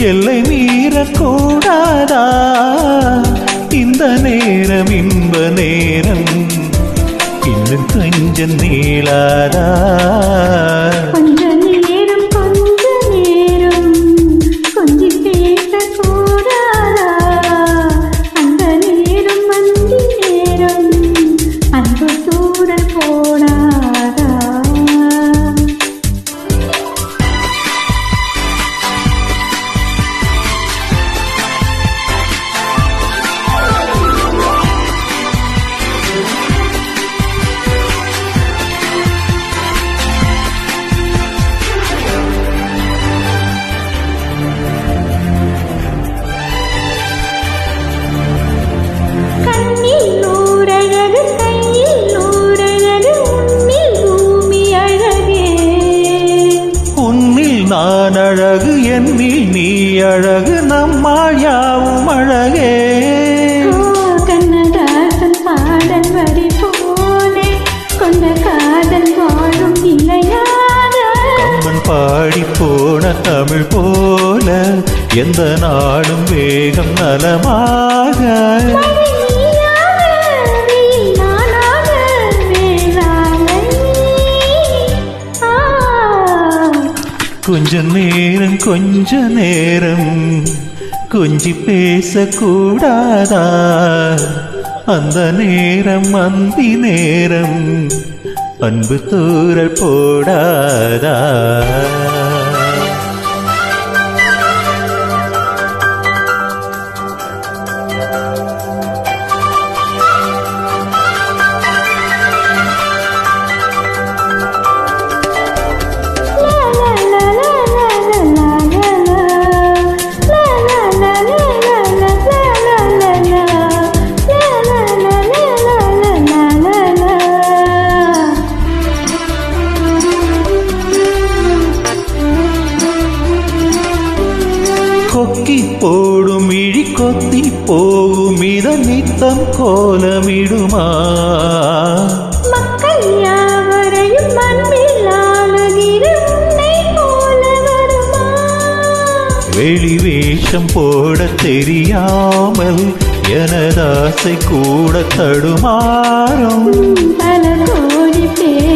எல்லை மீறக்கூடாதா? இந்த நேரம் இன்ப நேரம். இன்னும் கொஞ்சம் நீளாதா? எந்த நாளும் வேகம் நலமாக. கொஞ்ச நேரம் கொஞ்ச நேரம் கொஞ்சி பேசக்கூடாதா? அந்த நேரம் அந்தி நேரம் அன்பு தூரல் போடாதா? கொக்கி போடும் இழி கொத்தி போகும் இத நித்தம் கோலமிடுமா? மக்கள் யாவரையும் வெளி வேஷம் போட தெரியாமல் எனதாசை கூட தடுமாறும். பல கோடி பேரின்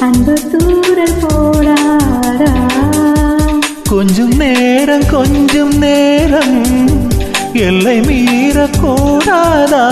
அன்பு தூரல் போடாதா? கொஞ்சம் நேரம் கொஞ்சம் நேரம் எல்லை மீறக்கூடாதா?